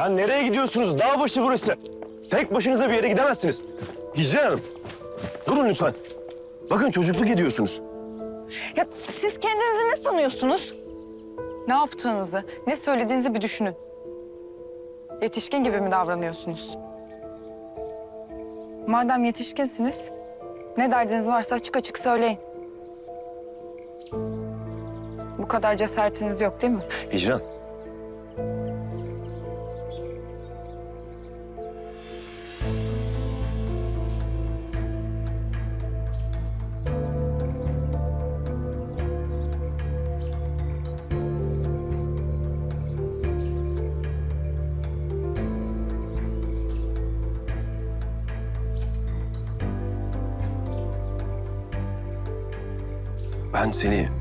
Ya nereye gidiyorsunuz? Dağ başı burası. Tek başınıza bir yere gidemezsiniz. Hicran Hanım, durun lütfen. Bakın çocukluk ediyorsunuz. Ya siz kendinizi ne sanıyorsunuz? Ne yaptığınızı, ne söylediğinizi bir düşünün. Yetişkin gibi mi davranıyorsunuz? Madem yetişkinsiniz, ne derdiniz varsa açık açık söyleyin. Bu kadar cesaretiniz yok değil mi? Hicran. Ben seni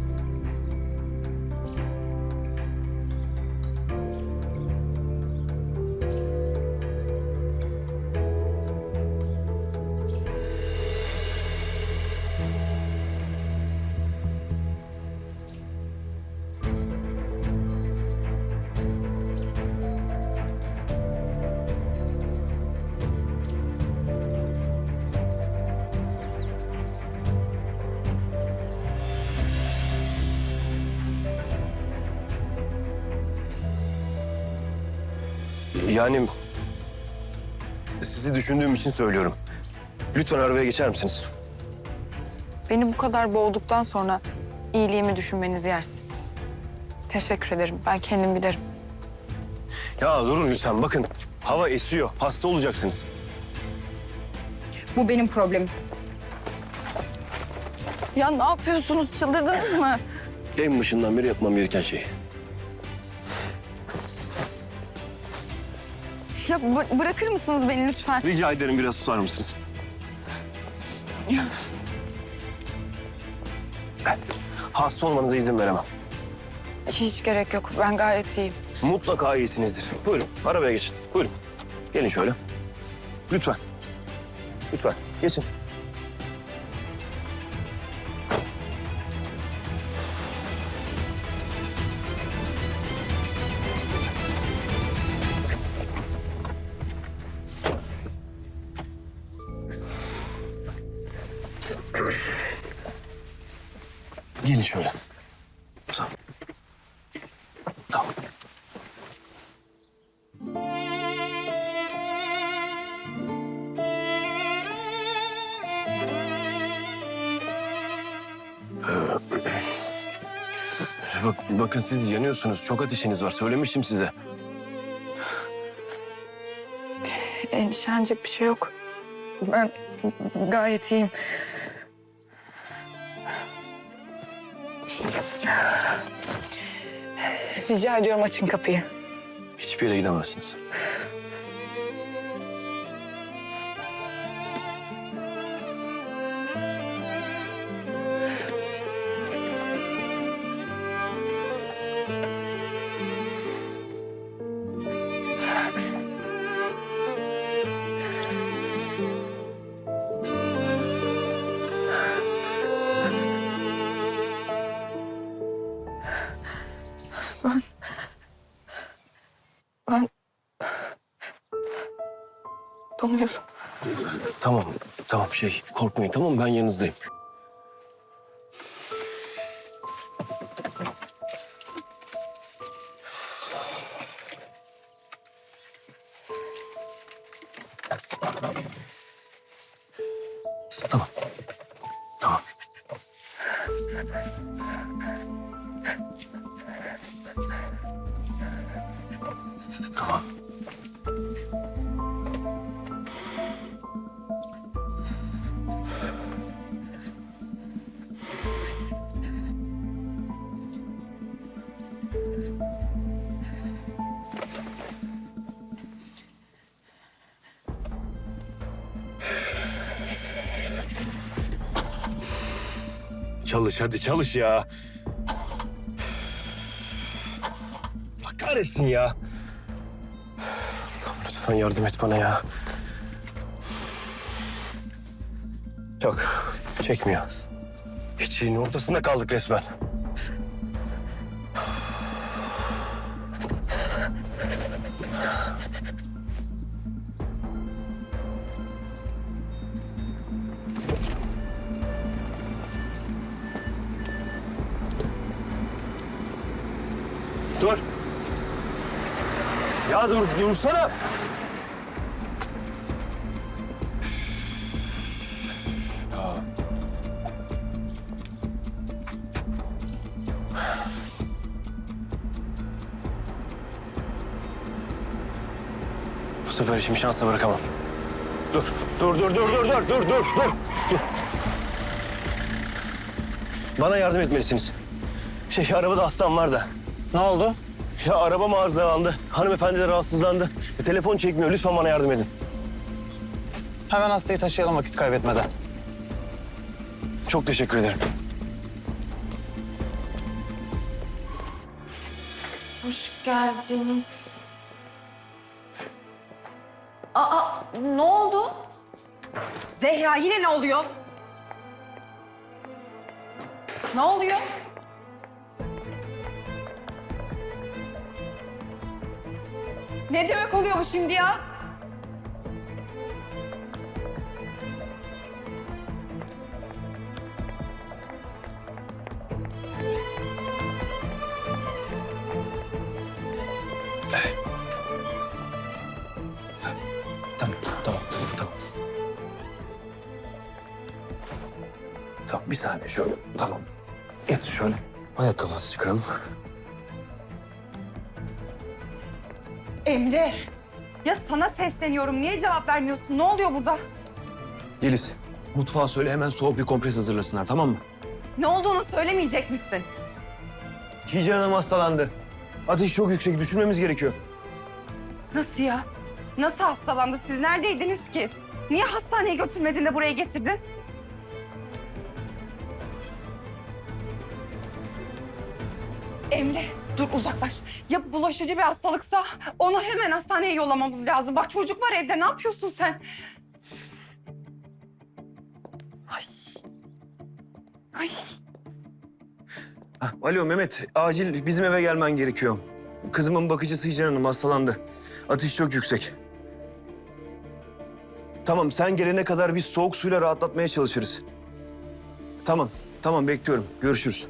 Yani sizi düşündüğüm için söylüyorum. Lütfen arabaya geçer misiniz? Beni bu kadar boğduktan sonra iyiliğimi düşünmeniz yersiz. Teşekkür ederim. Ben kendim bilirim. Ya durun lütfen bakın. Hava esiyor. Hasta olacaksınız. Bu benim problemim. Ya ne yapıyorsunuz? Çıldırdınız mı? En başından beri yapmam gereken şey. Ya bı- bırakır mısınız beni lütfen? Rica ederim biraz susar mısınız? Hasta olmanıza izin veremem. Hiç gerek yok. Ben gayet iyiyim. Mutlaka iyisinizdir. Buyurun arabaya geçin. Buyurun. Gelin şöyle. Lütfen. Lütfen geçin. Gelin şöyle. Tamam. Tamam. Bak, bakın siz yanıyorsunuz. Çok ateşiniz var. Söylemiştim size. Endişelenecek bir şey yok. Ben gayet iyiyim. Rica ediyorum açın kapıyı. Hiçbir yere gidemezsiniz. Korkmayın tamam mı? Ben yanınızdayım. Çalış hadi çalış ya. Allah kahretsin ya. Allah'ım lütfen yardım et bana ya. Yok çekmiyor. Hiçliğin ortasında kaldık resmen. Dur. Ya dur, dursana. Bu sefer işimi şansa bırakamam. Dur, dur, dur, dur, dur, dur, dur, dur, dur. Bana yardım etmelisiniz. Şey, arabada hastam var da. Ne oldu? Ya arabam arızalandı. Hanımefendi de rahatsızlandı. E, telefon çekmiyor. Lütfen bana yardım edin. Hemen hastayı taşıyalım vakit kaybetmeden. Çok teşekkür ederim. Hoş geldiniz. Aa, ne oldu? Zehra yine ne oluyor? Ne oluyor? Ne demek oluyor bu şimdi ya? Tamam, tamam, tamam. Tamam, bir saniye şöyle. Tamam. Getir şöyle. Ayakkabınızı çıkaralım. Emre. Ya sana sesleniyorum. Niye cevap vermiyorsun? Ne oluyor burada? Yeliz, mutfağa söyle hemen soğuk bir kompres hazırlasınlar tamam mı? Ne olduğunu söylemeyecek misin? Hicran Hanım hastalandı. Ateş çok yüksek. Düşürmemiz gerekiyor. Nasıl ya? Nasıl hastalandı? Siz neredeydiniz ki? Niye hastaneye götürmedin de buraya getirdin? Emre dur uzaklaş. Ya bulaşıcı bir hastalıksa onu hemen hastaneye yollamamız lazım. Bak çocuk var evde ne yapıyorsun sen? Ay. Ay. Hah, Alo Mehmet, acil bizim eve gelmen gerekiyor. Kızımın bakıcısı Hicran Hanım hastalandı. Ateş çok yüksek. Tamam, sen gelene kadar biz soğuk suyla rahatlatmaya çalışırız. Tamam, tamam bekliyorum. Görüşürüz.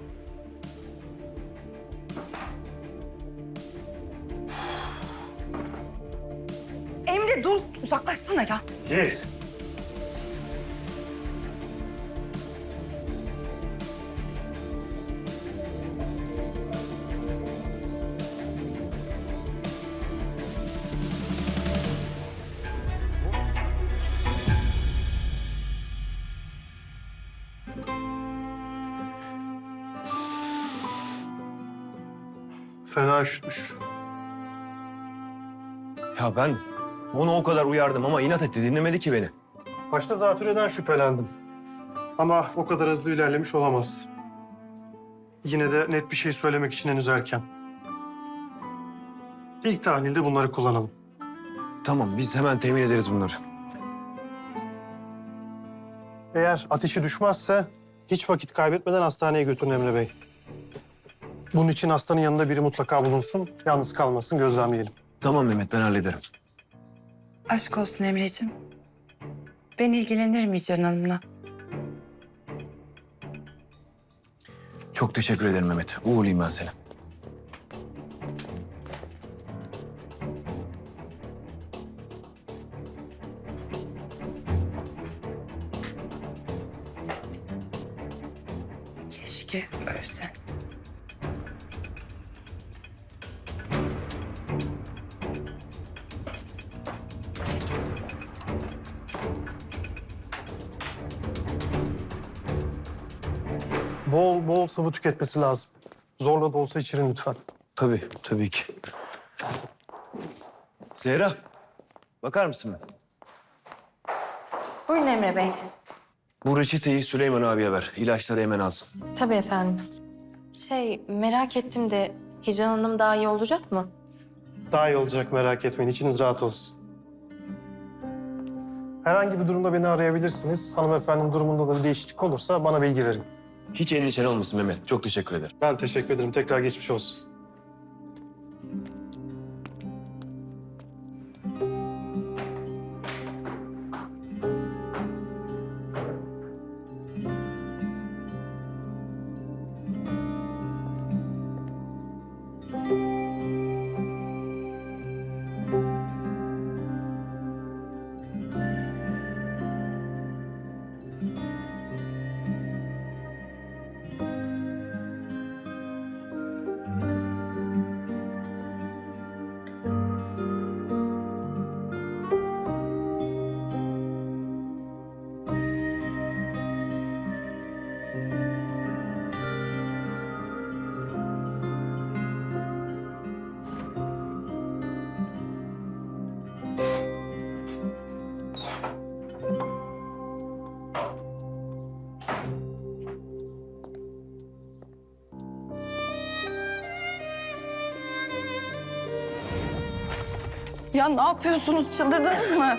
Emre dur uzaklaşsana ya. Yes. Fena üşütmüş. Ya ben onu o kadar uyardım ama inat etti. Dinlemedi ki beni. Başta zatürreden şüphelendim. Ama o kadar hızlı ilerlemiş olamaz. Yine de net bir şey söylemek için henüz erken. İlk tahlilde bunları kullanalım. Tamam, biz hemen temin ederiz bunları. Eğer ateşi düşmezse hiç vakit kaybetmeden hastaneye götürün Emre Bey. Bunun için hastanın yanında biri mutlaka bulunsun. Yalnız kalmasın, gözlemleyelim. Tamam Mehmet, ben hallederim. Aşk olsun Emre'ciğim. Ben ilgilenirim Hicran Hanım'la. Çok teşekkür ederim Mehmet. Uğurlayayım ben seni. Keşke ölsen. Bol sıvı tüketmesi lazım. Zorla da olsa içirin lütfen. Tabii, tabii ki. Zehra, bakar mısın? bir? Buyurun Emre Bey. Bu reçeteyi Süleyman abiye ver. İlaçları hemen alsın. Tabii efendim. Şey, merak ettim de Hicran Hanım daha iyi olacak mı? Daha iyi olacak merak etmeyin. İçiniz rahat olsun. Herhangi bir durumda beni arayabilirsiniz. Hanımefendinin durumunda da bir değişiklik olursa bana bilgi verin. Hiç endişen olmasın Mehmet. Çok teşekkür ederim. Ben teşekkür ederim. Tekrar geçmiş olsun. Ya ne yapıyorsunuz? Çıldırdınız mı?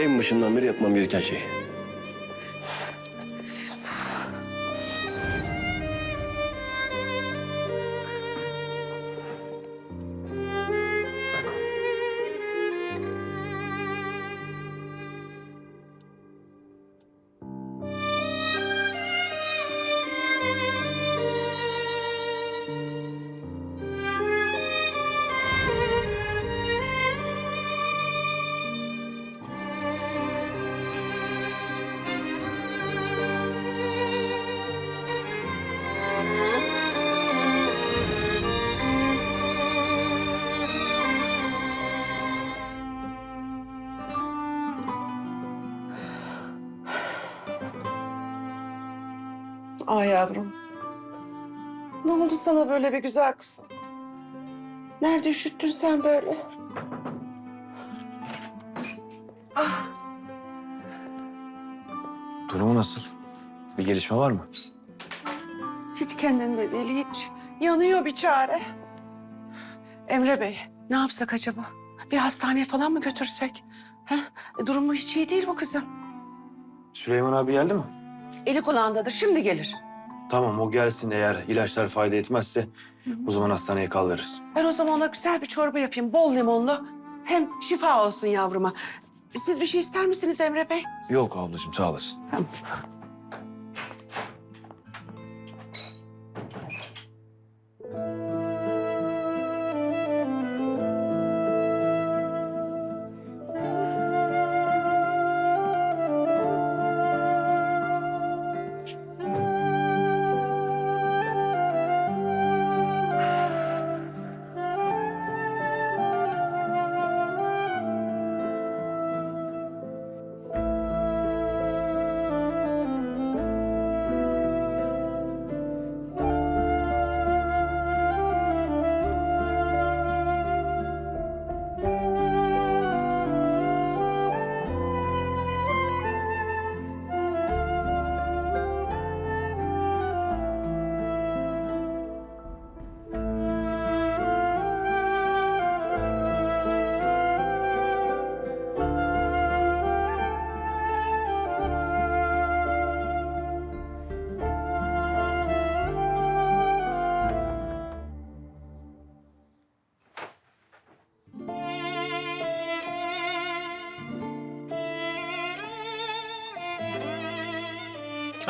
En başından beri yapmam gereken şey. Ay yavrum. Ne oldu sana böyle bir güzel kızım? Nerede üşüttün sen böyle? Durumu nasıl? Bir gelişme var mı? Hiç kendinde değil, hiç. Yanıyor bir çare. Emre Bey, ne yapsak acaba? Bir hastaneye falan mı götürsek? Ha? Durumu hiç iyi değil bu kızın. Süleyman abi geldi mi? Eli kulağındadır, şimdi gelir. Tamam o gelsin eğer ilaçlar fayda etmezse o zaman hastaneye kaldırırız. Ben o zaman ona güzel bir çorba yapayım, bol limonlu. Hem şifa olsun yavruma. Siz bir şey ister misiniz Emre Bey? Yok ablacığım sağ olasın. Tamam.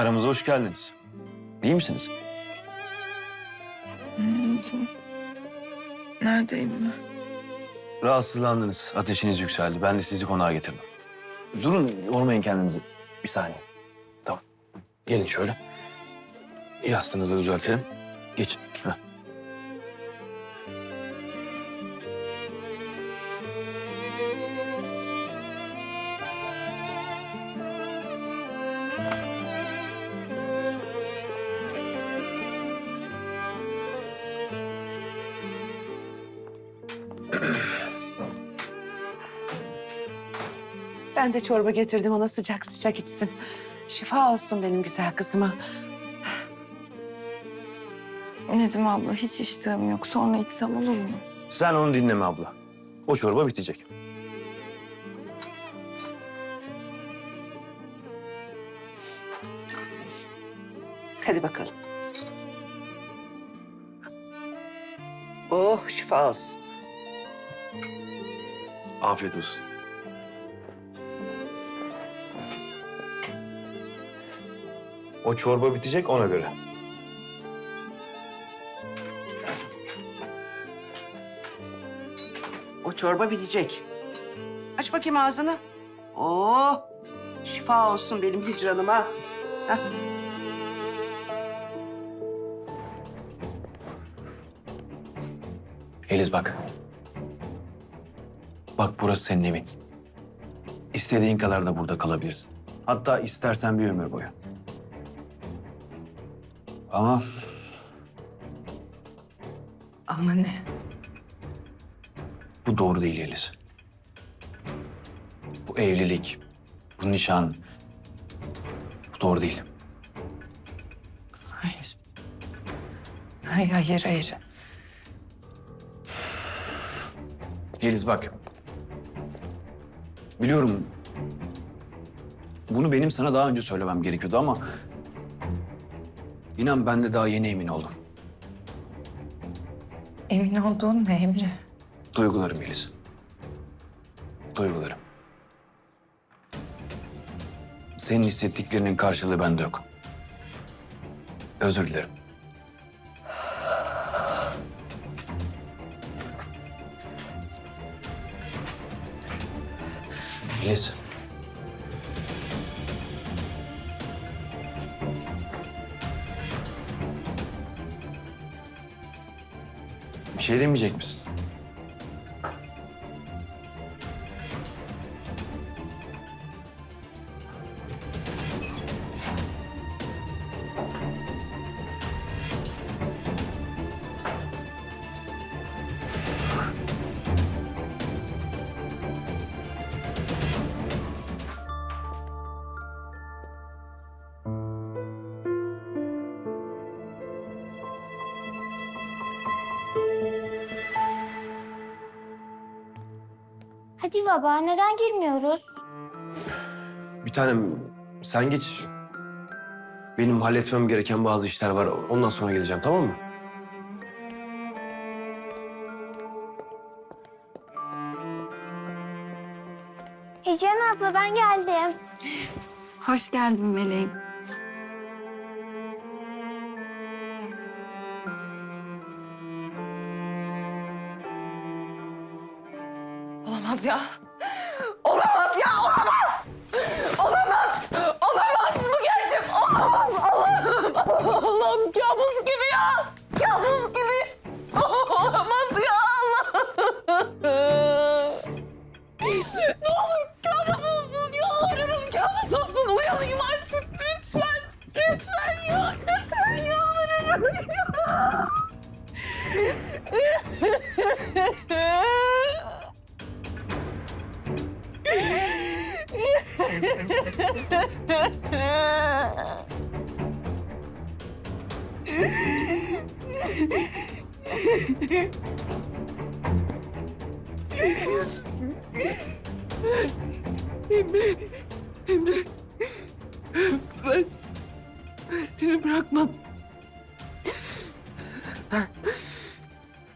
Aramıza hoş geldiniz. İyi misiniz? Neredeyim ben? Rahatsızlandınız. Ateşiniz yükseldi. Ben de sizi konağa getirdim. Durun, yormayın kendinizi. Bir saniye. Tamam. Gelin şöyle. Yastığınızı düzeltelim. Geçin. Ben de çorba getirdim ona sıcak sıcak içsin. Şifa olsun benim güzel kızıma. Nedim abla hiç iştahım yok. Sonra içsem olur mu? Sen onu dinleme abla. O çorba bitecek. Hadi bakalım. Oh şifa olsun. Afiyet olsun. O çorba bitecek ona göre. O çorba bitecek. Aç bakayım ağzını. Oh şifa olsun benim hicranıma. Heh. Eliz bak. Bak burası senin evin. İstediğin kadar da burada kalabilirsin. Hatta istersen bir ömür boyu. Ama Ama ne? bu doğru değil Eliz. Bu evlilik, bu nişan... Bu doğru değil. Hayır. Hayır, hayır, hayır. Yeliz bak. Biliyorum. Bunu benim sana daha önce söylemem gerekiyordu ama... ...inan ben de daha yeni emin oldum. Emin olduğun ne Emre? Duygularım Yeliz. Duygularım. Senin hissettiklerinin karşılığı bende yok. Özür dilerim. Yeliz. Bir şey demeyecek misin? Hadi baba neden girmiyoruz? Bir tanem sen geç. Benim halletmem gereken bazı işler var. Ondan sonra geleceğim tamam mı? Hicran abla ben geldim. Hoş geldin Meleğim. Ya.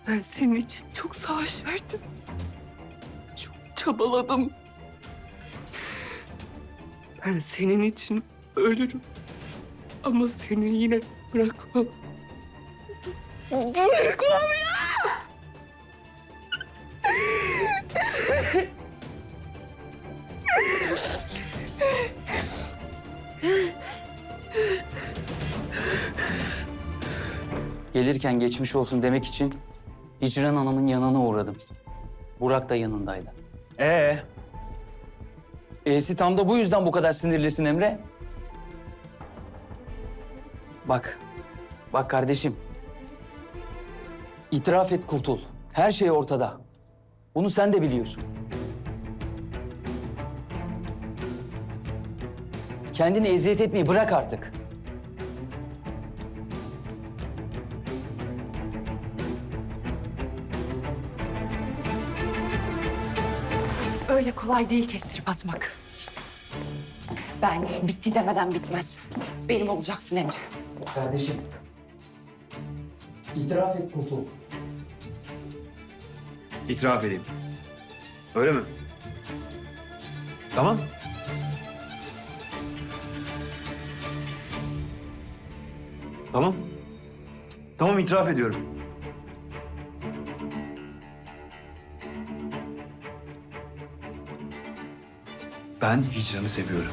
Ben senin için çok savaş verdim. Çok çabaladım. Ben senin için ölürüm. Ama seni yine bırakmam. Bırakmam ya! Gelirken geçmiş olsun demek için Hicran Hanım'ın yanına uğradım. Burak da yanındaydı. Ee, E'si tam da bu yüzden bu kadar sinirlisin Emre. Bak, bak kardeşim. İtiraf et kurtul. Her şey ortada. Bunu sen de biliyorsun. Kendini eziyet etmeyi bırak artık. Öyle kolay değil kestirip atmak. Ben bitti demeden bitmez. Benim olacaksın Emre. Kardeşim. İtiraf et kurtul. itiraf edeyim. Öyle mi? Tamam. Tamam. Tamam itiraf ediyorum. Ben Hicran'ı seviyorum.